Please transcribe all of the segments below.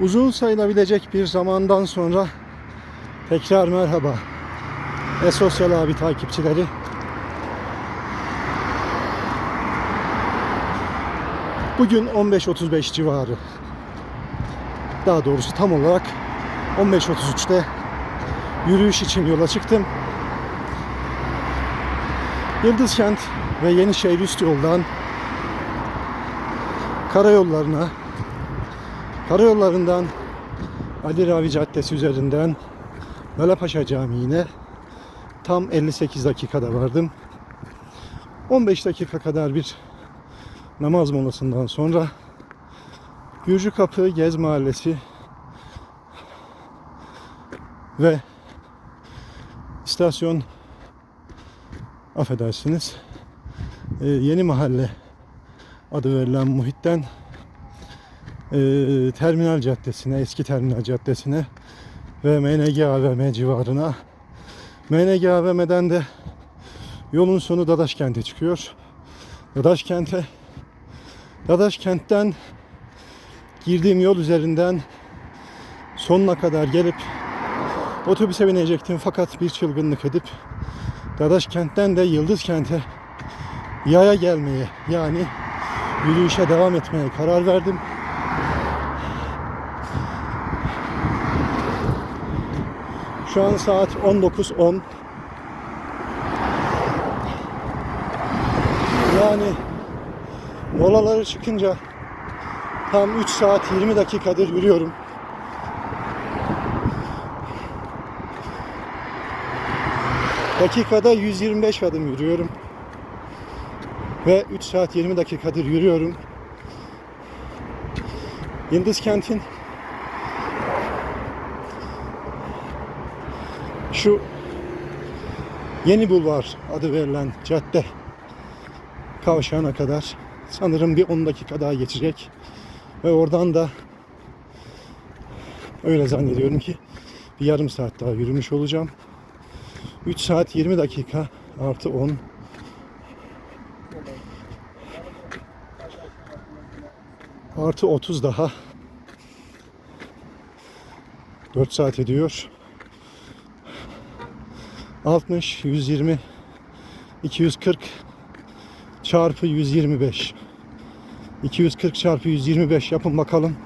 Uzun sayılabilecek bir zamandan sonra tekrar merhaba. E sosyal abi takipçileri. Bugün 15.35 civarı. Daha doğrusu tam olarak 15.33'te yürüyüş için yola çıktım. Yıldızkent ve Yenişehir üst yoldan karayollarına, karayollarından Ali Ravi Caddesi üzerinden Lalapaşa Camii'ne tam 58 dakikada vardım. 15 dakika kadar bir namaz molasından sonra Gürcü Kapı Gez Mahallesi ve istasyon affedersiniz e, yeni mahalle adı verilen muhitten e, Terminal Caddesi'ne, eski Terminal Caddesi'ne ve MNG AVM civarına. MNG AVM'den de yolun sonu Dadaş Kent'e çıkıyor. Dadaş Kent'e Dadaş Kent'ten girdiğim yol üzerinden sonuna kadar gelip otobüse binecektim fakat bir çılgınlık edip Dadaş Kent'ten de Yıldız Kent'e yaya gelmeye yani yürüyüşe devam etmeye karar verdim. Şu an saat 19.10. Yani molaları çıkınca tam 3 saat 20 dakikadır yürüyorum. Dakikada 125 adım yürüyorum. Ve 3 saat 20 dakikadır yürüyorum. Yıldız Kent'in şu Yeni Bulvar adı verilen cadde kavşağına kadar sanırım bir 10 dakika daha geçecek. Ve oradan da öyle zannediyorum ki bir yarım saat daha yürümüş olacağım. 3 saat 20 dakika artı 10 artı 30 daha 4 saat ediyor. 60, 120, 240 çarpı 125. 240 çarpı 125 yapın bakalım.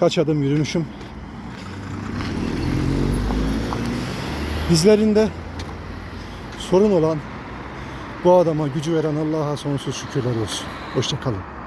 Kaç adım yürümüşüm. Bizlerinde sorun olan bu adama gücü veren Allah'a sonsuz şükürler olsun. Hoşçakalın.